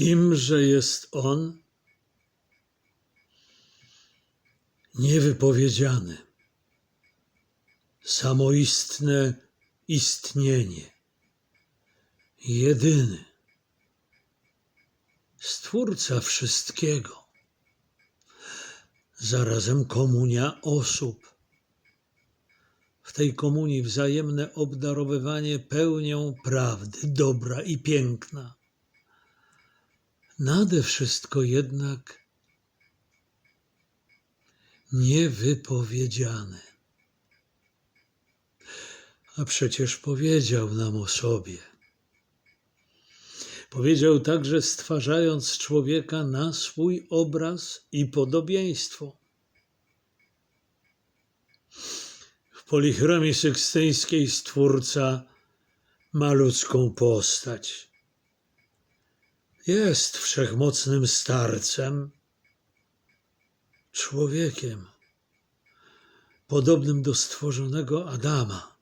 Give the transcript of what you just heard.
Kimże jest On? Niewypowiedziany, samoistne istnienie, jedyny, Stwórca wszystkiego, zarazem komunia osób. W tej komunii wzajemne obdarowywanie pełnią prawdy, dobra i piękna. Nade wszystko jednak niewypowiedziane. A przecież powiedział nam o sobie. Powiedział także, stwarzając człowieka na swój obraz i podobieństwo. W polichromii sykstyńskiej Stwórca ma ludzką postać. Jest wszechmocnym starcem, człowiekiem, podobnym do stworzonego Adama.